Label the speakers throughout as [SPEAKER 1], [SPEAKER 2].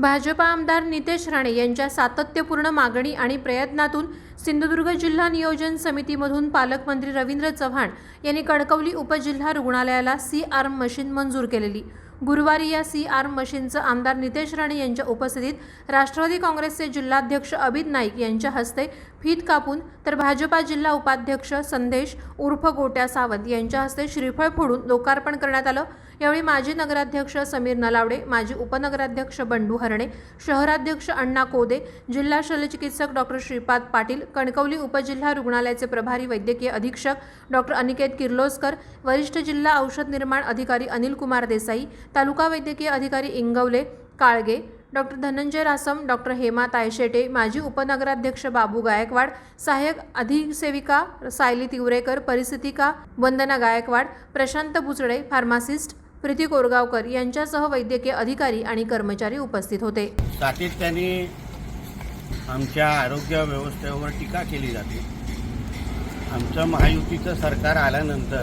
[SPEAKER 1] भाजपा आमदार नितेश राणे यांच्या सातत्यपूर्ण मागणी आणि प्रयत्नातून सिंधुदुर्ग जिल्हा नियोजन समितीमधून पालकमंत्री रवींद्र चव्हाण यांनी कणकवली उपजिल्हा रुग्णालयाला सी आर्म मशीन मंजूर केलेली. गुरुवारी या सी आर्म मशीनचं आमदार नितेश राणे यांच्या उपस्थितीत राष्ट्रवादी काँग्रेसचे जिल्हाध्यक्ष अभित नाईक यांच्या हस्ते फीत कापून तर भाजपा जिल्हा उपाध्यक्ष संदेश उर्फ गोट्या सावंत यांच्या हस्ते श्रीफळ फोडून लोकार्पण करण्यात आलं. यावेळी माजी नगराध्यक्ष समीर नलावडे माजी उपनगराध्यक्ष बंडू हरणे शहराध्यक्ष अण्णा कोदे जिल्हा शल्यचिकित्सक डॉक्टर श्रीपाद पाटील कणकवली उपजिल्हा रुग्णालयाचे प्रभारी वैद्यकीय अधीक्षक डॉक्टर अनिकेत किर्लोस्कर वरिष्ठ जिल्हा औषध निर्माण अधिकारी अनिल कुमार देसाई तालुका वैद्यकीय अधिकारी इंगवले काळगे डॉक्टर धनंजय रासम डॉक्टर हेमा तायशेटे माजी उपनगराध्यक्ष बाबू गायकवाड सहाय्यक अधिसेविका सायली तिवरेकर परिस्थितिका वंदना गायकवाड प्रशांत बुचडे फार्मासिस्ट प्रीती कोरगावकर यांच्यासह वैद्यकीय अधिकारी आणि कर्मचारी उपस्थित होते.
[SPEAKER 2] सातत्याने आमच्या आरोग्य व्यवस्थेवर टीका केली जाते. आमचं महायुतीचं सरकार आल्यानंतर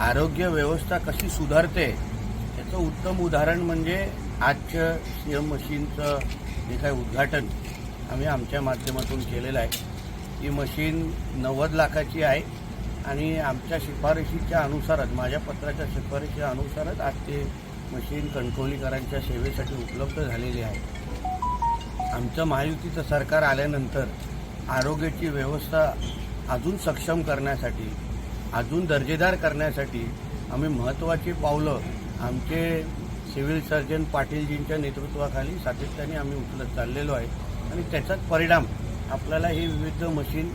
[SPEAKER 2] आरोग्य व्यवस्था कशी सुधारते याचं उत्तम उदाहरण म्हणजे आजचं सी एम मशीनचं जे काही उद्घाटन आम्ही आमच्या माध्यमातून केलेलं आहे. ही मशीन नव्वद लाखाची आहे. आणि आमच्या शिफारशीच्या अनुसारच माझ्या पत्राच्या शिफारशीच्या अनुसारच आज ते मशीन कणकवलीकरांच्या सेवेसाठी उपलब्ध झालेली आहे. आमचं महायुतीचं सरकार आल्यानंतर आरोग्याची व्यवस्था अजून सक्षम करण्यासाठी अजून दर्जेदार करण्यासाठी आम्ही महत्त्वाची पावलं आमचे सिव्हिल सर्जन पाटीलजींच्या नेतृत्वाखाली सातत्याने आम्ही उचलत चाललेलो आहे. आणि त्याचाच परिणाम आपल्याला हे विविध मशीन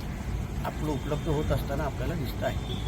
[SPEAKER 2] आपलं उपलब्ध होत असताना आपल्याला दिसत आहे.